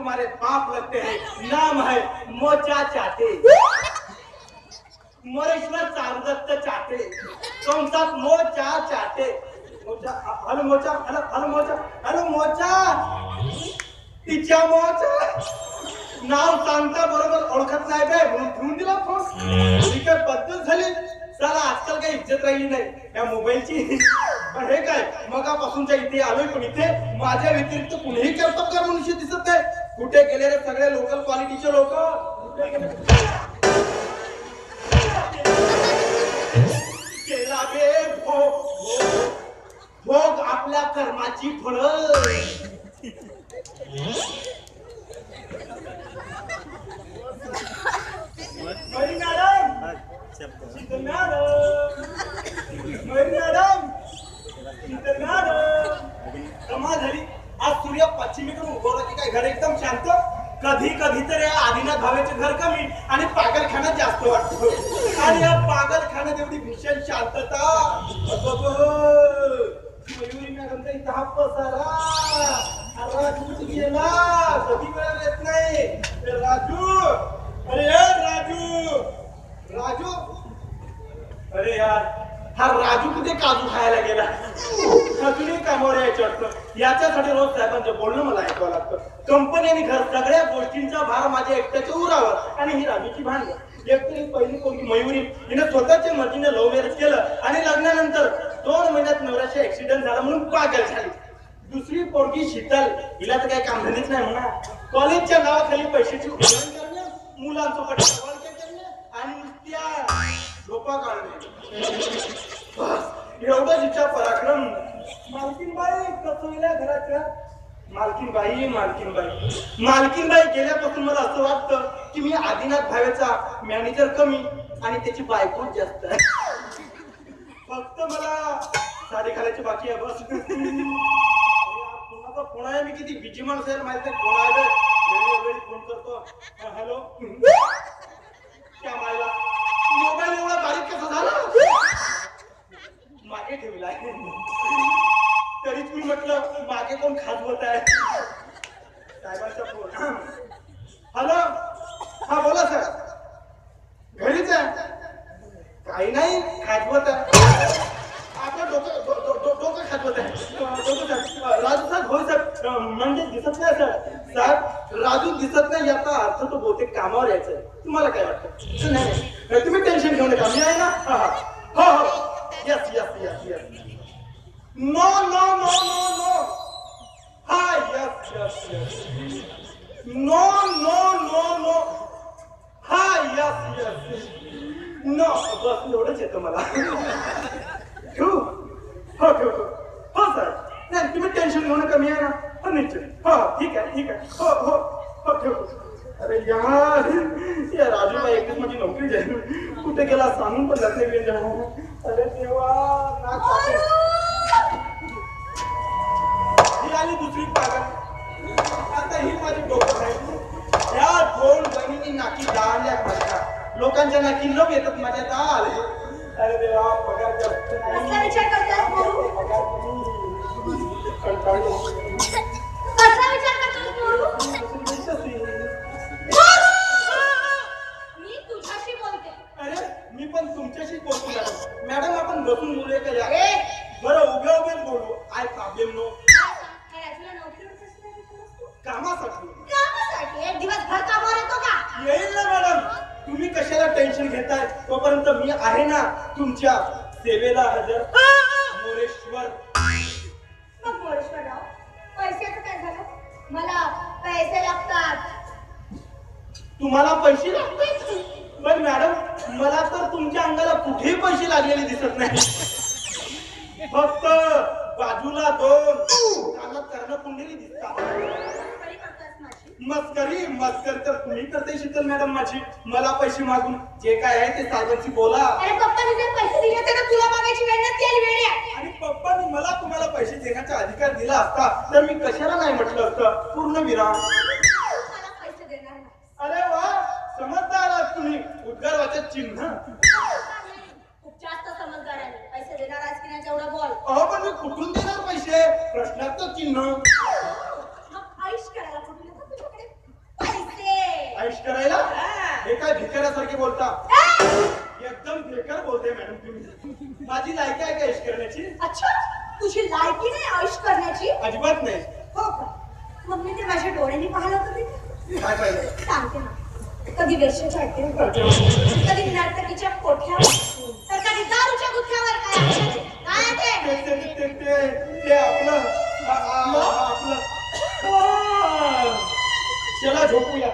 तुम्हारे बाप लगते हैं। नाम है मोचा चाटे। मोरेश्वर चारुदत्त चाटे। कंसात mocha Chate. Mocha hello mocha hello hello mocha hello mocha. तिच्या मोचा। नाव सांगता बरोबर ओळखत नाही काय म्हणून ठेवून दिला फोन. ही काय पद्धत झाली. चला आजकाल काही इज्जत राहिली नाही या मोबाईलची. पण हे काय मगापासूनच्या इथे आलोय पण इथे माझ्या व्यतिरिक्त कुणीही कर्तव्यकार मनुष्य दिसत नाही. कुठे गेले रे सगळे लोकल क्वालिटीचे लोक? केला बे भोग. भोग आपल्या कर्माची फळ मरी मॅडम शीतल मॅडम मरी मॅडम शीतल मॅडम कमा झाली आज सूर्य पश्चिमेकडून उगवला की काय घर एकदम शांत कधी कधी तर या आदिनाथ भावेचे घर कमी आणि पागलखाना जास्त वाटतो आणि या पागलखान्यात एवढी भीषण शांतता. अगं, मयुरी मॅडमचा इथं हा पसारा राजू गेला. कधी वेळ येत नाही. राजू. अरे ए, राजू. राजू. अरे यार हा राजू कुठे काजू खायला गेला? अजूनही कामावर यायचं वाटतं. याच्यासाठी रोज साहेबांचं बोलणं मला ऐकावं लागतं. कंपनी आणि घर सगळ्या गोष्टींचा भार माझ्या एकट्याच्या उरावर आणि ही राजूची भांडण. एकतरी पहिली पोरगी मयुरी. हिनं स्वतःच्या मर्जीने लव्ह मॅरेज केलं आणि लग्नानंतर दोन महिन्यात नवऱ्याचा ऍक्सिडेंट झाला म्हणून पागल झाली. दुसरी पोरगी शीतल. हिला तर काही काम धंदेच नाही म्हणा. कॉलेजच्या नावाखाली पैशाची उधळण करणे मुलांसोबत टवाळक्या आणि त्या झोपा काढणे. बस. एवढं तिचा पराक्रम. मालकीनबाई कसोईल्या घराच्या मालकीनबाई मालकीनबाई. मालकीनबाई गेल्यापासून मला असं वाटतं की मी आदिनाथ भावेचा मॅनेजर कमी आणि त्याची बायकोच जास्त आहे. फक्त मला साडी घालायची बाकी आहे बस. कोणाचा फोन आहे? मी किती बिजी माणूस आहे माहिती आहे कोण आहे वेळी फोन करतो. हॅलो त्या मायला? मोबाईल एवढा बारीक कसा झाला? मागे ठेवलाय. तरीच मी म्हटलं मागे कोण खाजवत आहे? साहेबांचा फोन. हॅलो? हा बोला सर. घरीच आहे. काही नाही खाजवत आहे. आपलं डोकं डो- डो- डो- डोकं खाजवत आहे. डोकं खाज- राजू साहेब होय सर. म्हणजे दिसत नाही सर. साहेब राजू दिसत नाही याचा अर्थ तो बहुतेक कामावर यायचा आहे. तुम्हाला काय वाटतं? नाही, नाही. नाही, तुम्ही टेन्शन घेऊ नका. मी आहे ना? हा हा. हो हो. Yes yes yes yes no no no no no हा yes yes yes no no no no हा यस यस नो बस एवढंच येतं मला ठेवू हो ठेव ठेव हो सर नाही तुम्ही टेन्शन घेऊ नका मी आहे ना हो निश्चित हो ठीक आहे ठीक आहे हो हो हो ठेव अरे यार. या राजूबाई एकच माझी नोकरी जाईल. कुठे गेला? सांगून पण जात नाही जाणार अरे देवा नाक आणि दुसरी पागल आता ही माझी डोकं आहे. या दोन बहिणी नाकी डाळल्या माझ्या. लोकांच्या नाकी लोक येतात माझ्या आले येईल ना मॅडम. तुम्ही कशाला टेन्शन घेताय? तोपर्यंत मी आहे ना तुमच्या सेवेला हजर. मोरेश्वर. मग मोरेश्वरराव पैशाचं काय झालं? मला पैसे लागतात. तुम्हाला पैसे लागतात? पण मॅडम मला तर तुमच्या अंगाला कुठेही पैसे लागलेले दिसत नाही. फक्त बाजूला दोन. कानात कर्ण कुंडली दिसतात. मस्करी मस्कर तर तुम्ही करते शीतल मॅडम माझी. मला पैसे मागून. जे काय आहे ते साहेबांशी बोला. अरे पप्पाने पैसे दिले तुला मागायची वेळ नसती आली वेळ आहे. आणि पप्पांनी मला तुम्हाला पैसे देण्याचा अधिकार दिला असता तर मी कशाला नाही म्हटलं असतं? पूर्ण विराम. मला पैसे देणार नाही. अरे वा समजदार आहात तुम्ही. उद्गार चिन्ह. खूप जास्त समजदार आहे. मी. पैसे देणार आहेस की नाही तेवढं बोल. अहो पण मी कुठून देणार पैसे? प्रश्नाचं चिन्ह मग आयुष करायला कुठून येतात तुझ्याकडे पैसे आयुष करायला? हा. काय भिकाऱ्यासारखे बोलता! एकदम बेकार बोलते मॅडम तुम्ही. माझी लायकी आहे का आयुष करण्याची? अच्छा तुझी लायकी नाही आयुष करण्याची? अजिबात नाही. हो का? मग मी ते माझ्या डोळ्यांनी पाहिलं होतं ते. काय पाहिजे सांगते ना. कधी अड्ड्यावर कधी नर्तकीच्या कोठ्यावर. तर कधी दारूच्या गुत्थ्यावर काय? काय ते? ते? ते- ते- ते- ते आपलं. आपलं. चला झोपूया.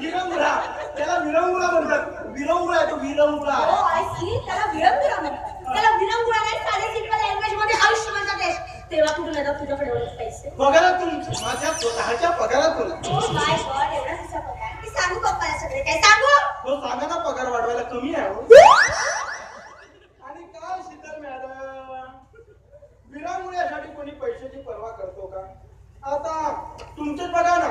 विरंगुळा त्याला विरंगुळा म्हणतात. विरंगुळा आहे तो विरंगुळा हो आय सी त्याला विरंगुळा म्हणतात त्याला विरंगुळा नाही साधे सिंपल लँग्वेजमध्ये आयुष्य म्हणतात ते. तेव्हा कुठून येतात तुझ्याकडे एवढे पैसे? पगारातून माझ्या स्वतःच्या पगारातून. ओ माय गॉड एवढा कसा पगार. मी सांगू पप्पाला सगळे? काय सांगू? तो सांगा ना पगार वाढवायला कमी आहे हो. आणि काय शीतल मॅडम? विरामुळ्यासाठी कोणी पैशाची पर्वा करतो का? आता तुमचंच बघा ना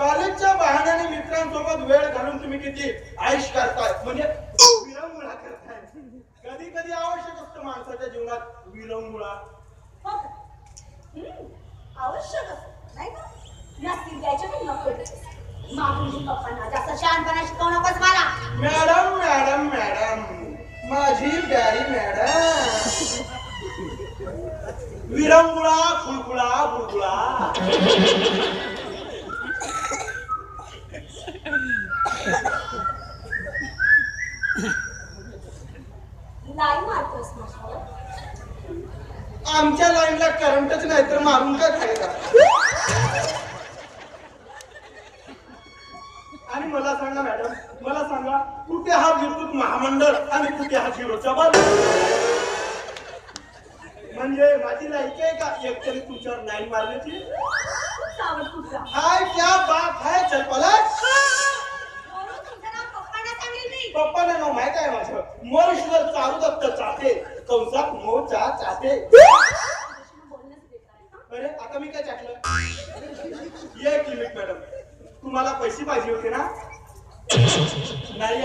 कॉलेजच्या बहाण्याने मित्रांसोबत वेळ घालून तुम्ही किती आयुष करताय? म्हणजे विरंगुळा करताय. कधी कधी आवश्यक असतं माणसाच्या जीवनात विरंगुळा हो का? हम्म, आवश्यक असतं, नाही का? नसतील द्यायचे पण नको द्यायचे. मागून घे पप्पांना जास्त शहाणपणा शिकवू नकोस मला. मॅडम मॅडम मॅडम माझी प्यारी मॅडम. विरंगुळा खुळखुळा बुळबुळा. आमच्या लाईनला करंटच नाही तर मारून काय खायला? आणि मला सांगा मॅडम मला सांगा कुठे हा विद्युत महामंडळ आणि कुठे हा झिरोचा बल म्हणजे माझी लायकी आहे का? एकतरी तुमच्यावर लाईन मारण्याची? हाय क्या बात है चल नाव सांगेल मी. पप्पाला नाव माहीत आहे माझं. मोरेश्वर चारुदत्त चाटे. कंसात मोचा चाटे. तुझ्याशी अरे आता मी काय चाटलं? एक लिमिट मॅडम तुम्हाला पैसे पाहिजे होते ना? नाही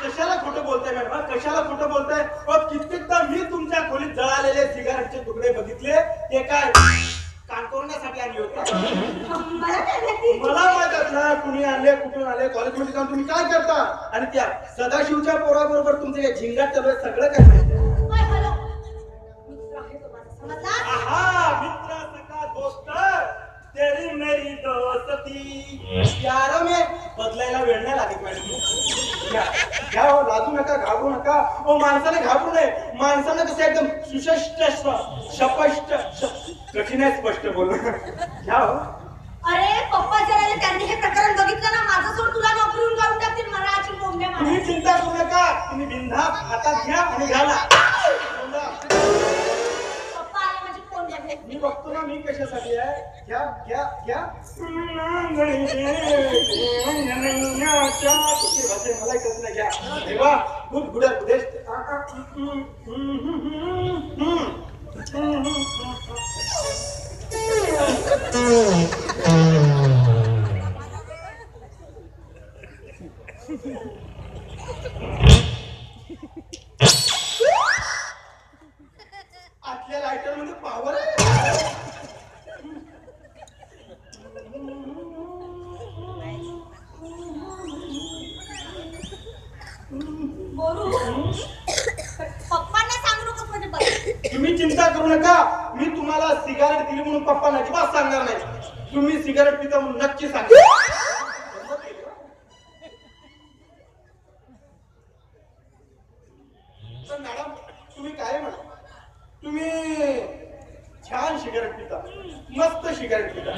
कशाला खोटं बोलताय मॅडम कशाला खोटं बोलताय? कित्येकदा मी तुमच्या खोलीत जळालेले सिगारेटचे तुकडे बघितले. ते काय? कानकोरण्यासाठी आणले होते. मला काय माहिती? मला माहीत असणार कुणी आणले कुठून आले कॉलेजमध्ये जाऊन तुम्ही काय करता? आणि त्या सदाशिवच्या पोराबरोबर तुमचे हे झिंगाट चालू आहे सगळं काय माहिती. मित्र आहे तो माझा, समजला? आहा मित्र सका दोस्त तेरी मेरी दोस्ती. यार में बदलायला वेळ नाही लागत मॅडम. घ्या लाजू नका घाबरू नका. हो माणसाने घाबरू नये. माणसानं कसं एकदम सुशष्ट शपष्ट श- कठीण आहे स्पष्ट बोलणं. घ्या हो अरे पप्पा जर त्यांनी हे प्रकरण बघितलं ना माझं सोड तुला नोकरीवरून काढून टाकतील बोंबड्या मारा तुम्ही चिंता करू नका. तुम्ही बिंधात हातात घ्या आणि घाला बोला. पप्पा आले म्हणजे फोन लागले मी बघतो ना मी कशासाठी आहे? घ्या घ्या घ्या. मला कळत नाही घ्या देवा गुड गुड. गुडेश लायटरमध्ये पावर आहे बोलू पप्पांना सांगू नकोस म्हणजे बरं तुम्ही चिंता करू नका मी तुम्हाला सिगारेट दिली म्हणून पप्पा अजिबात सांगणार नाही तुम्ही सिगारेट नक्की सांग मॅडम तुम्ही काय म्हणा? तुम्ही छान सिगारेट पिता. मस्त सिगारेट पिता.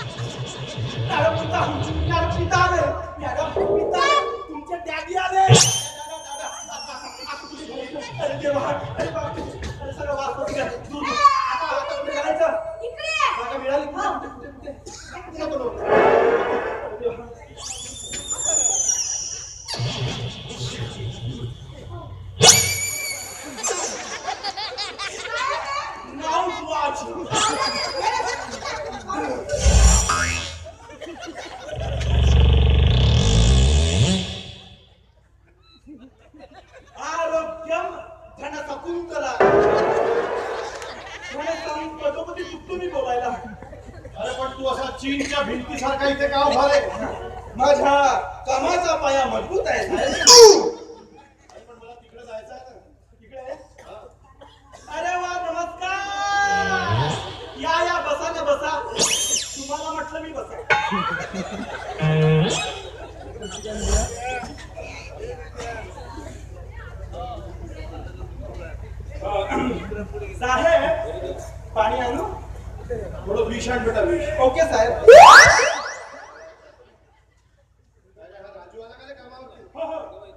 मॅडम पिता मॅडम पिता आले मॅडम पिता तुमचे डॅडी आले. अरे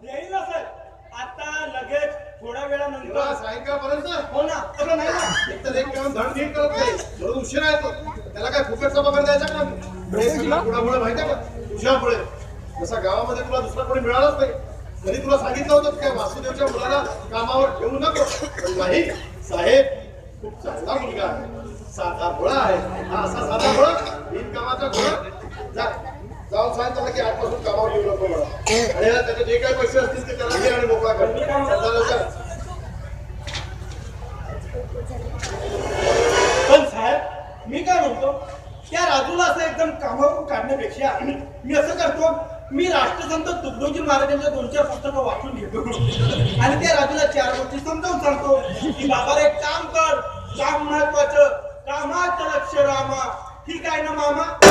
येईल ना साहेब आता लगेच थोड्या वेळानंतर सायंकाळपर्यंत हो ना. नाही ना. एक तर एक काम धड नीट करत नाही. म्हणून उशिरा येतो. त्याला काय फुकटचा पगार द्यायचा का? कुणामुळे माहिती आहे का? तुझ्यामुळे जसा गावामध्ये तुला दुसरा कोणी मिळालाच नाही. तरी तुला सांगितलं होतं काय वासुदेवच्या मुलाला कामावर ठेवू नको. पण नाही. साहेब खूप चांगला मुलगा आहे. साधा भोळा आहे. हा असा साधा भोळा. बिनकामाचा भोळा. जा. जाऊन सांग त्याला की आजपासून कामावर येऊ नको म्हणा आणि याला त्याचे जे काही पैसे असतील ते त्याला दे आणि मोकळा कर. पण साहेब मी काय म्हणतो? त्या राजूला असं एकदम कामावरून काढण्यापेक्षा मी असं करतो मी राष्ट्रसंत तुकडोजी महाराजांच्या दोन चार पुस्तकं वाचून घेतो. आणि त्या राजूला चार गोष्टी समजावून सांगतो. की बाबा रे एक काम कर काम महत्वाचं कामाचं लक्ष रामा. ठीक आहे ना मामा?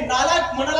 नालायक म्हणाला